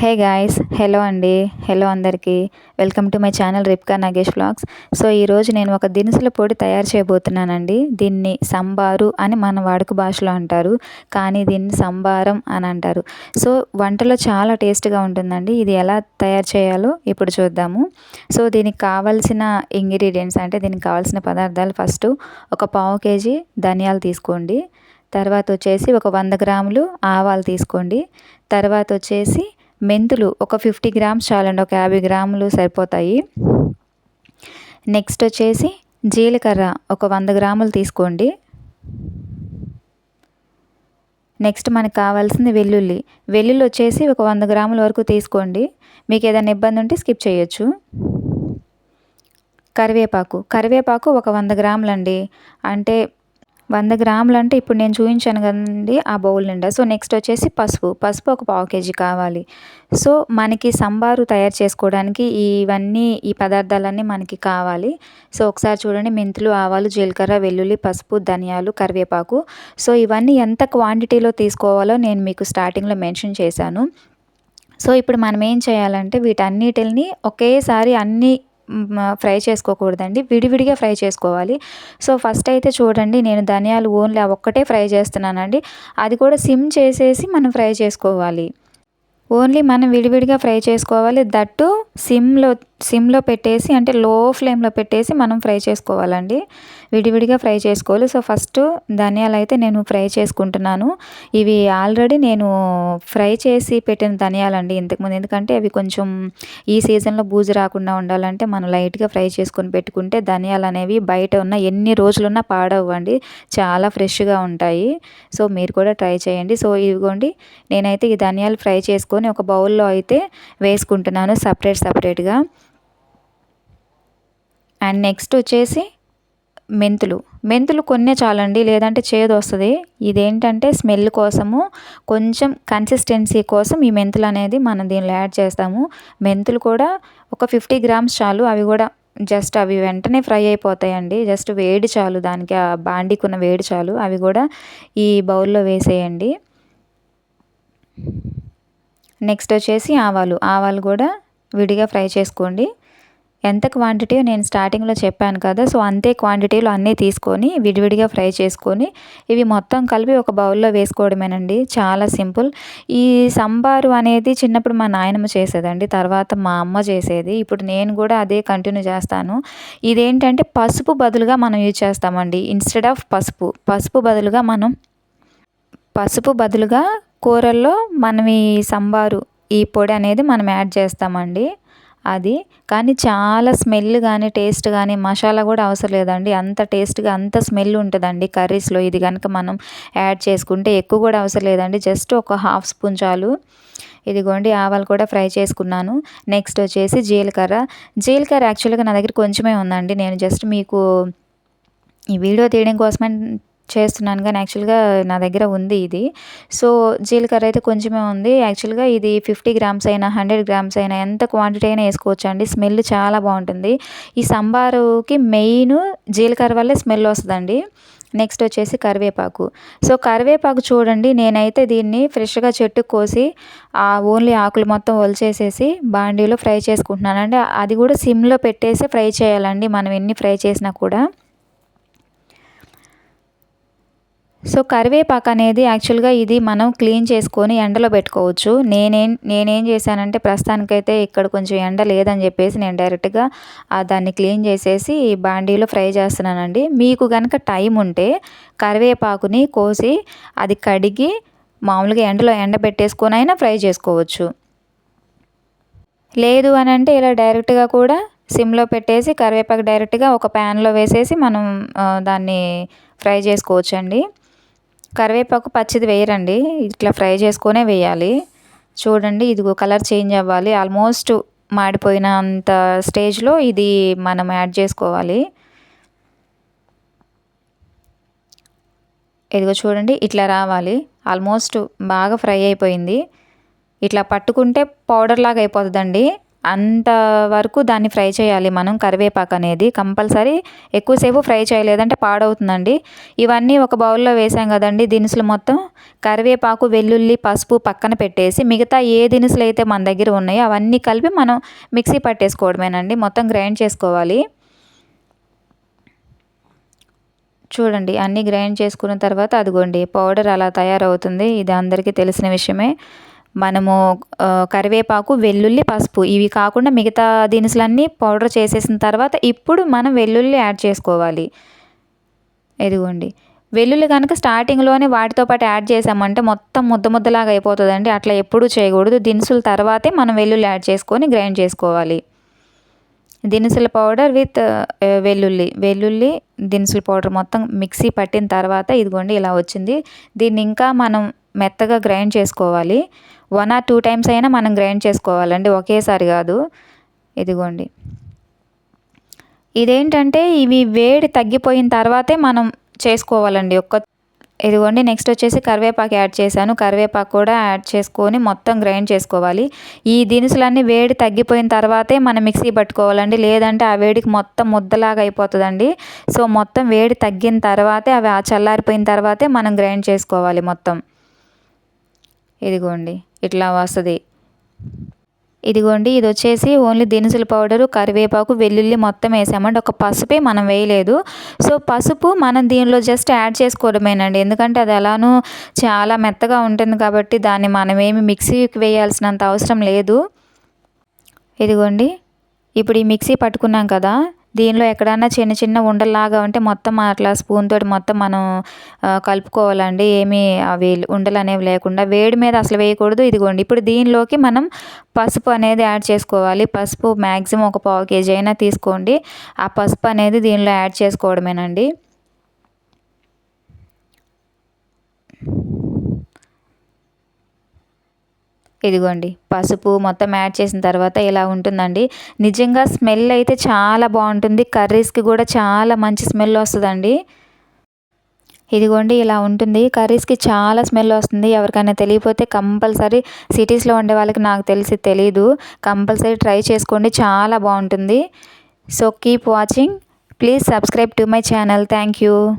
హే guys hello అండి. Hello అందరికీ. Welcome to my channel Ripka Nagesh vlogs so ఈరోజు నేను ఒక దినుసుల పొడి తయారు చేయబోతున్నానండి. దీన్ని సంబారు అని మన వాడుక భాషలో అంటారు. కానీ దీన్ని సంబారం అని అంటారు. సో వంటలో చాలా టేస్ట్గా ఉంటుందండి. ఇది ఎలా తయారు చేయాలో ఇప్పుడు చూద్దాము. సో దీనికి కావాల్సిన ఇంగ్రీడియంట్స్ అంటే దీనికి కావాల్సిన పదార్థాలు ఫస్ట్ ఒక పావు కేజీ ధనియాలు తీసుకోండి. తర్వాత వచ్చేసి ఒక వంద గ్రాములు ఆవాలు తీసుకోండి. తర్వాత వచ్చేసి మెంతులు ఒక ఫిఫ్టీ గ్రామ్స్ చాలండి ఒక యాభై గ్రాములు సరిపోతాయి. నెక్స్ట్ వచ్చేసి జీలకర్ర ఒక వంద గ్రాములు తీసుకోండి. నెక్స్ట్ మనకు కావాల్సింది వెల్లుల్లి. వెల్లుల్లి వచ్చేసి ఒక వంద గ్రాముల వరకు తీసుకోండి. మీకు ఏదైనా ఇబ్బంది ఉంటే స్కిప్ చేయొచ్చు. కరివేపాకు. కరివేపాకు ఒక వంద గ్రాములండి. అంటే వంద గ్రాములు అంటే ఇప్పుడు నేను చూపించాను కదండి ఆ బౌల్ నిండా. సో నెక్స్ట్ వచ్చేసి పసుపు. పసుపు ఒక పావు కేజీ కావాలి. సో మనకి సంబారు తయారు చేసుకోవడానికి ఇవన్నీ ఈ పదార్థాలన్నీ మనకి కావాలి. సో ఒకసారి చూడండి మెంతులు ఆవాలు జీలకర్ర వెల్లుల్లి పసుపు ధనియాలు కరివేపాకు. సో ఇవన్నీ ఎంత క్వాంటిటీలో తీసుకోవాలో నేను మీకు స్టార్టింగ్లో మెన్షన్ చేశాను. సో ఇప్పుడు మనం ఏం చేయాలంటే వీటన్నిటిని ఒకేసారి అన్ని ఫ్రై చేసుకోకూడదండి. విడివిడిగా ఫ్రై చేసుకోవాలి. సో ఫస్ట్ అయితే చూడండి నేను ధనియాలు ఓన్లీ ఒక్కటే ఫ్రై చేస్తున్నానండి. అది కూడా సిమ్ చేసేసి మనం ఫ్రై చేసుకోవాలి. ఓన్లీ మనం విడివిడిగా ఫ్రై చేసుకోవాలి. దట్టు సిమ్లో సిమ్లో పెట్టేసి అంటే లో ఫ్లేమ్లో పెట్టేసి మనం ఫ్రై చేసుకోవాలండి. విడివిడిగా ఫ్రై చేసుకోవాలి. సో ఫస్ట్ ధనియాలు అయితే నేను ఫ్రై చేసుకుంటున్నాను. ఇవి ఆల్రెడీ నేను ఫ్రై చేసి పెట్టిన ధనియాలండి ఇంతకుముందు ఎందుకంటే అవి కొంచెం ఈ సీజన్లో బూజు రాకుండా ఉండాలంటే మనం లైట్గా ఫ్రై చేసుకొని పెట్టుకుంటే ధనియాలు అనేవి బయట ఉన్న ఎన్ని రోజులున్నా పాడవ్వండి. చాలా ఫ్రెష్గా ఉంటాయి. సో మీరు కూడా ట్రై చేయండి. సో ఇదిగోండి నేనైతే ఈ ధనియాలు ఫ్రై చేసుకొని ఒక బౌల్లో అయితే వేసుకుంటున్నాను సపరేట్ సపరేట్గా. అండ్ నెక్స్ట్ వచ్చేసి మెంతులు. మెంతులు కొన్నే చాలండి లేదంటే చేదు వస్తుంది. ఇదేంటంటే స్మెల్ కోసము కొంచెం కన్సిస్టెన్సీ కోసం ఈ మెంతులు అనేది మనం దీనిలో యాడ్ చేస్తాము. మెంతులు కూడా ఒక ఫిఫ్టీ గ్రామ్స్ చాలు అవి కూడా జస్ట్ అవి వెంటనే ఫ్రై అయిపోతాయండి. జస్ట్ వేడి చాలు దానికి ఆ బాండికున్న వేడి చాలు అవి కూడా ఈ బౌల్లో వేసేయండి. నెక్స్ట్ వచ్చేసి ఆవాలు. ఆవాలు కూడా విడిగా ఫ్రై చేసుకోండి. ఎంత క్వాంటిటీ నేను స్టార్టింగ్లో చెప్పాను కదా సో అంతే క్వాంటిటీలో అన్నీ తీసుకొని విడివిడిగా ఫ్రై చేసుకొని ఇవి మొత్తం కలిపి ఒక బౌల్లో వేసుకోవడమేనండి. చాలా సింపుల్. ఈ సంబారు అనేది చిన్నప్పుడు మా నాయనమ్మ చేసేదండి తర్వాత మా అమ్మ చేసేది. ఇప్పుడు నేను కూడా అదే కంటిన్యూ చేస్తాను. ఇదేంటంటే పసుపు బదులుగా మనం యూజ్ చేస్తామండి. ఇన్స్టెడ్ ఆఫ్ పసుపు పసుపు బదులుగా మనం పసుపు బదులుగా కూరల్లో మనం ఈ సంబారు ఈ పొడి అనేది మనం యాడ్ చేస్తామండి. అది. కానీ చాలా స్మెల్ కానీ టేస్ట్ కానీ మసాలా కూడా అవసరం లేదండి. అంత టేస్ట్గా అంత స్మెల్ ఉంటుందండి కర్రీస్లో. ఇది కనుక మనం యాడ్ చేసుకుంటే ఎక్కువ కూడా అవసరం లేదండి. జస్ట్ ఒక హాఫ్ స్పూన్ చాలు. ఇదిగోండి ఆవాలు కూడా ఫ్రై చేసుకున్నాను. నెక్స్ట్ వచ్చేసి జీలకర్ర. జీలకర్ర యాక్చువల్గా నా దగ్గర కొంచెమే ఉందండి. నేను జస్ట్ మీకు ఈ వీడియో తీయడం కోసమే చేస్తున్నాను కానీ యాక్చువల్గా నా దగ్గర ఉంది ఇది. సో జీలకర్ర అయితే కొంచెమే ఉంది. యాక్చువల్గా ఇది ఫిఫ్టీ గ్రామ్స్ అయినా హండ్రెడ్ గ్రామ్స్ అయినా ఎంత క్వాంటిటీ అయినా వేసుకోవచ్చు అండి స్మెల్ చాలా బాగుంటుంది. ఈ సంబారుకి మెయిన్ జీలకర్ర వల్లే స్మెల్ వస్తుందండి. నెక్స్ట్ వచ్చేసి కరివేపాకు. సో కరివేపాకు చూడండి. నేనైతే దీన్ని ఫ్రెష్గా చెట్టు కోసి ఆ ఓన్లీ ఆకులు మొత్తం ఒలిచేసేసి బాండీలో ఫ్రై చేసుకుంటున్నాను అంటే అది కూడా సిమ్లో పెట్టేసి ఫ్రై చేయాలండి మనం ఎన్ని ఫ్రై చేసినా కూడా. సో కరివేపాకు అనేది యాక్చువల్గా ఇది మనం క్లీన్ చేసుకొని ఎండలో పెట్టుకోవచ్చు. నేనేం నేనేం చేశానంటే ప్రస్తుతానికైతే ఇక్కడ కొంచెం ఎండ లేదని చెప్పేసి నేను డైరెక్ట్గా దాన్ని క్లీన్ చేసేసి బాండీలో ఫ్రై చేస్తున్నానండి. మీకు కనుక టైం ఉంటే కరివేపాకుని కోసి అది కడిగి మామూలుగా ఎండలో ఎండబెట్టేసుకొని అయినా ఫ్రై చేసుకోవచ్చు. లేదు అని అంటే ఇలా డైరెక్ట్గా కూడా సిమ్లో పెట్టేసి కరివేపాకు డైరెక్ట్గా ఒక ప్యాన్లో వేసేసి మనం దాన్ని ఫ్రై చేసుకోవచ్చండి. కరివేపాకు పచ్చిది వేయరండి. ఇట్లా ఫ్రై చేసుకునే వేయాలి. చూడండి ఇదిగో కలర్ చేంజ్ అవ్వాలి. ఆల్మోస్ట్ మాడిపోయినంత స్టేజ్లో ఇది మనం యాడ్ చేసుకోవాలి. ఇదిగో చూడండి ఇట్లా రావాలి. ఆల్మోస్ట్ బాగా ఫ్రై అయిపోయింది. ఇట్లా పట్టుకుంటే పౌడర్ లాగా అయిపోతుందండి. అంత వరకు దాన్ని ఫ్రై చేయాలి మనం. కరివేపాకు అనేది కంపల్సరీ ఎక్కువసేపు ఫ్రై చేయలేదంటే పాడవుతుందండి. ఇవన్నీ ఒక బౌల్లో వేసాం కదండి. దినుసులు మొత్తం కరివేపాకు వెల్లుల్లి పసుపు పక్కన పెట్టేసి మిగతా ఏ దినుసులు అయితే మన దగ్గర ఉన్నాయో అవన్నీ కలిపి మనం మిక్సీ పట్టేసుకోవడమేనండి. మొత్తం గ్రైండ్ చేసుకోవాలి. చూడండి అన్నీ గ్రైండ్ చేసుకున్న తర్వాత అదిగోండి పౌడర్ అలా తయారవుతుంది. ఇది అందరికీ తెలిసిన విషయమే. మనము కరివేపాకు వెల్లుల్లి పసుపు ఇవి కాకుండా మిగతా దినుసులన్నీ పౌడర్ చేసేసిన తర్వాత ఇప్పుడు మనం వెల్లుల్లి యాడ్ చేసుకోవాలి. ఇదిగోండి. వెల్లుల్లి కనుక స్టార్టింగ్లోనే వాటితో పాటు యాడ్ చేసామంటే మొత్తం ముద్ద ముద్దలాగా అయిపోతుందండి. అట్లా ఎప్పుడూ చేయకూడదు. దినుసుల తర్వాతే మనం వెల్లుల్లి యాడ్ చేసుకొని గ్రైండ్ చేసుకోవాలి. దినుసుల పౌడర్ విత్ వెల్లుల్లి. వెల్లుల్లి దినుసుల పౌడర్ మొత్తం మిక్సీ పట్టిన తర్వాత ఇదిగోండి ఇలా వచ్చింది. దీన్ని ఇంకా మనం మెత్తగా గ్రైండ్ చేసుకోవాలి. వన్ ఆర్ టూ టైమ్స్ అయినా మనం గ్రైండ్ చేసుకోవాలండి. ఒకేసారి కాదు. ఇదిగోండి. ఇదేంటంటే ఇవి వేడి తగ్గిపోయిన తర్వాతే మనం చేసుకోవాలండి. ఒక్క ఇదిగోండి నెక్స్ట్ వచ్చేసి కరివేపాకు యాడ్ చేశాను. కరివేపాకు కూడా యాడ్ చేసుకొని మొత్తం గ్రైండ్ చేసుకోవాలి. ఈ దినుసులన్నీ వేడి తగ్గిపోయిన తర్వాతే మనం మిక్సీ పట్టుకోవాలండి. లేదంటే ఆ వేడికి మొత్తం ముద్దలాగా అయిపోతుందండి. సో మొత్తం వేడి తగ్గిన తర్వాతే అవి ఆ చల్లారిపోయిన తర్వాతే మనం గ్రైండ్ చేసుకోవాలి మొత్తం. ఇదిగోండి ఇట్లా వస్తుంది. ఇదిగోండి ఇది వచ్చేసి ఓన్లీ దినుసుల పౌడరు కరివేపాకు వెల్లుల్లి మొత్తం వేసామండి. ఒక పసుపే మనం వేయలేదు. సో పసుపు మనం దీనిలో జస్ట్ యాడ్ చేసుకోవడమేనండి. ఎందుకంటే అది ఎలానూ చాలా మెత్తగా ఉంటుంది కాబట్టి దాన్ని మనం ఏమి మిక్సీకి వేయాల్సినంత అవసరం లేదు. ఇదిగోండి ఇప్పుడు ఈ మిక్సీ పట్టుకున్నాం కదా దీనిలో ఎక్కడన్నా చిన్న చిన్న ఉండల్లాగా ఉంటే మొత్తం అట్లా స్పూన్ తోటి మొత్తం మనం కలుపుకోవాలండి. ఏమీ అవి ఉండలు అనేవి లేకుండా వేడి మీద అసలు వేయకూడదు. ఇదిగోండి ఇప్పుడు దీనిలోకి మనం పసుపు అనేది యాడ్ చేసుకోవాలి. పసుపు మ్యాక్సిమం ఒక పావు కేజీ అయినా తీసుకోండి. ఆ పసుపు అనేది దీనిలో యాడ్ చేసుకోవడమేనండి. ఇదిగోండి పసుపు మొత్తం యాడ్ చేసిన తర్వాత ఇలా ఉంటుందండి. నిజంగా స్మెల్ అయితే చాలా బాగుంటుంది. కర్రీస్కి కూడా చాలా మంచి స్మెల్ వస్తుందండి. ఇదిగోండి ఇలా ఉంటుంది. కర్రీస్కి చాలా స్మెల్ వస్తుంది. ఎవరికైనా తెలియపోతే కంపల్సరీ సిటీస్లో ఉండే వాళ్ళకి నాకు తెలిసి తెలీదు. కంపల్సరీ ట్రై చేసుకోండి. చాలా బాగుంటుంది. So keep watching. Please subscribe to my channel. Thank you.